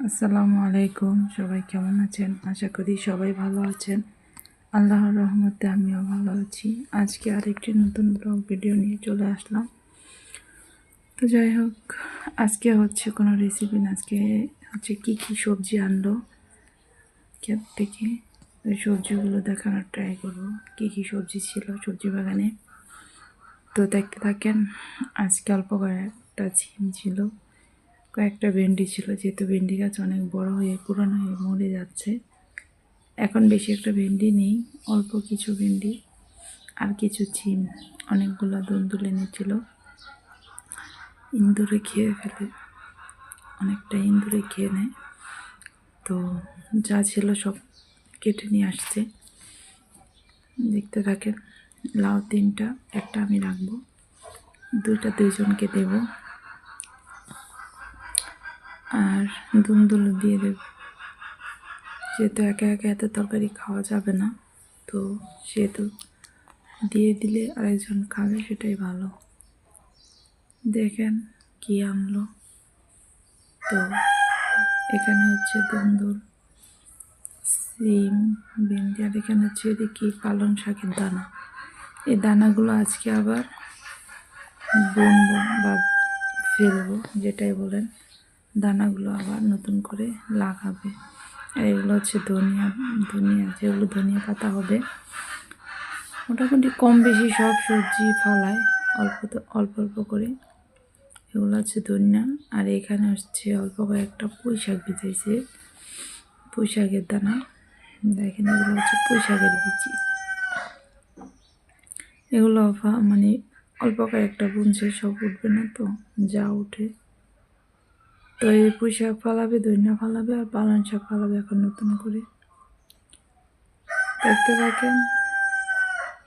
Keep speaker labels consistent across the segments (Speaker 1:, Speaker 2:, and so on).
Speaker 1: আসসালামু আলাইকুম। সবাই কেমন আছেন? আশা করি সবাই ভালো আছেন। আল্লাহর রহমতে আমিও ভালো আছি। আজকে আরেকটি নতুন ব্লগ ভিডিও নিয়ে চলে আসলাম। তো যাই হোক, আজকে হচ্ছে কোনো রেসিপি না। আজকে হচ্ছে কি কি সবজি আনলো? ক্ষেত থেকে ওই সবজিগুলো দেখানোর ট্রাই করব। কী কী সবজি ছিল সবজি বাগানে? তো দেখতে থাকেন, আজকে অল্প কয়েকটা ছিম ছিল। কয়েকটা ভেন্ডি ছিল, যেহেতু ভেন্ডি গাছ অনেক বড় হয়ে, পুরনো হয়ে মরে যাচ্ছে। এখন বেশি একটা ভেন্ডি নেই, অল্প কিছু ভেন্ডি আর কিছু ছিম। অনেকগুলো দুন্দুল এনেছিল। ইন্দুরে খেয়ে ফেলে। অনেকটা ইন্দুরে খেয়ে নেয়। তো যা ছিল সব কেটে নিয়ে আসছে। দেখতে থাকেন, লাউ তিনটা, একটা আমি রাখব। দুইটা দুইজনকে দেবো। আর দুমদুলো দিয়ে দেব। যেহেতু একে একে এত তরকারি খাওয়া যাবে না, তো সেহেতু দিয়ে দিলে আরেকজন খাবে, সেটাই ভালো। দেখেন কি আনলো তো এখানে হচ্ছে দুন্দুল সিম, ভেন্ডি, আর এখানে হচ্ছে দেখি পালং শাকের দানা। এই দানাগুলো আজকে আবার বুনবো বা ফেলব, যেটাই বলেন। দানাগুলো আবার নতুন করে লাগাবে। আর এগুলো হচ্ছে ধনিয়া ধনিয়া, যেগুলো ধনিয়া পাতা হবে। মোটামুটি কম বেশি সব সবজি ফলায়, অল্প অল্প অল্প করে। এগুলো হচ্ছে ধনিয়া। আর এখানে হচ্ছে অল্প কয়েকটা পুঁই শাক ভিজাইছে। পুঁই শাকের দানা। দেখেন, এগুলো হচ্ছে পুঁই শাকের বিচি। এগুলো মানে অল্প কয়েকটা বুনছে, সব উঠবে না তো, যা উঠে। তো এই পুঁই শাক ফালাবে ধনিয়া ফালাবে আর পালং শাক ফালাবে এখন নতুন করে। দেখতে থাকেন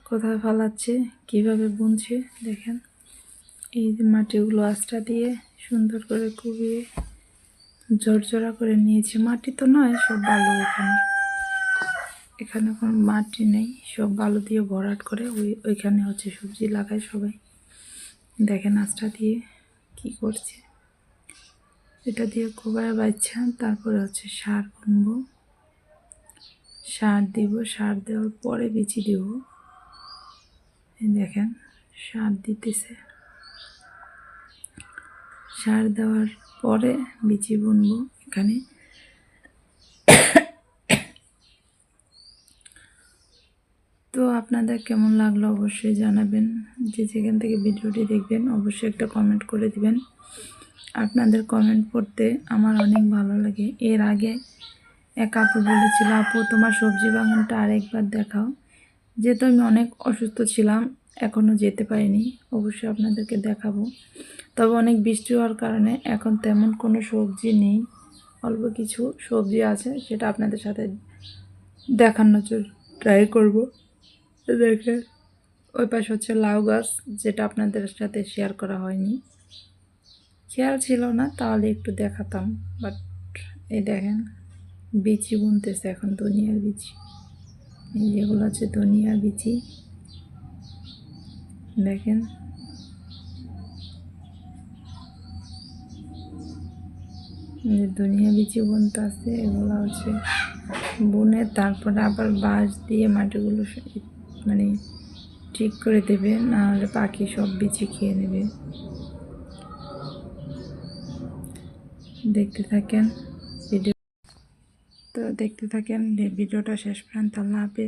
Speaker 1: কোথায় ফালাচ্ছে, কীভাবে বুনছে, দেখেন। এই যে মাটিগুলো আস্তা দিয়ে সুন্দর করে কুবিয়ে জড়জড়া করে নিয়েছে। মাটি তো নয়, সব বালু এখানে। এখানে কোনো মাটি নেই, সব বালু দিয়ে ভরাট করে ওই, ওইখানে হচ্ছে সবজি লাগায় সবাই। দেখেন আস্তা দিয়ে কি করছে। এটা দিয়ে কোবায় বাচ্চা, তারপরে হচ্ছে সার বুনবো সার দিব, সার দেওয়ার পরে বিচি দিব। দেখেন, সার দিতেছে। সার দেওয়ার পরে বিচি বুনবো এখানে। তো আপনাদের কেমন লাগল অবশ্যই জানাবেন। যে যেখান থেকে ভিডিওটি দেখবেন, অবশ্যই একটা কমেন্ট করে দিবেন। আপনাদের কমেন্ট পড়তে আমার অনেক ভালো লাগে। এর আগে এক আপু বলেছিল, আপু, তোমার সবজি বাগানটা আরেকবার দেখাও। যেহেতু আমি অনেক অসুস্থ ছিলাম এখনও যেতে পারিনি। অবশ্যই আপনাদেরকে দেখাবো। তবে অনেক বৃষ্টি হওয়ার কারণে এখন তেমন কোনো সবজি নেই। অল্প কিছু সবজি আছে, সেটা আপনাদের সাথে দেখানোর ট্রাই করব। দেখে ওই পাশে হচ্ছে লাউ গাছ, যেটা আপনাদের সাথে শেয়ার করা হয়নি। খেয়াল ছিল না, তাহলে একটু দেখাতাম। বাট এই দেখেন, বিচি বুনতেছে এখন ধনিয়ার বিচি। এই যেগুলো আছে ধনিয়ার বিচি। দেখেন। ধনিয়া বিচি বুনতে আছে এগুলো হচ্ছে বুনে তারপরে আবার বাঁশ দিয়ে মাটিগুলো মানে ঠিক করে দেবে, নাহলে পাখি সব বিচি খেয়ে নেবে। দেখতে থাকেন। ভিডিও তো দেখতে থাকেন। ভিডিওটা শেষ পর্যন্ত আল্লাহ হাফিজ।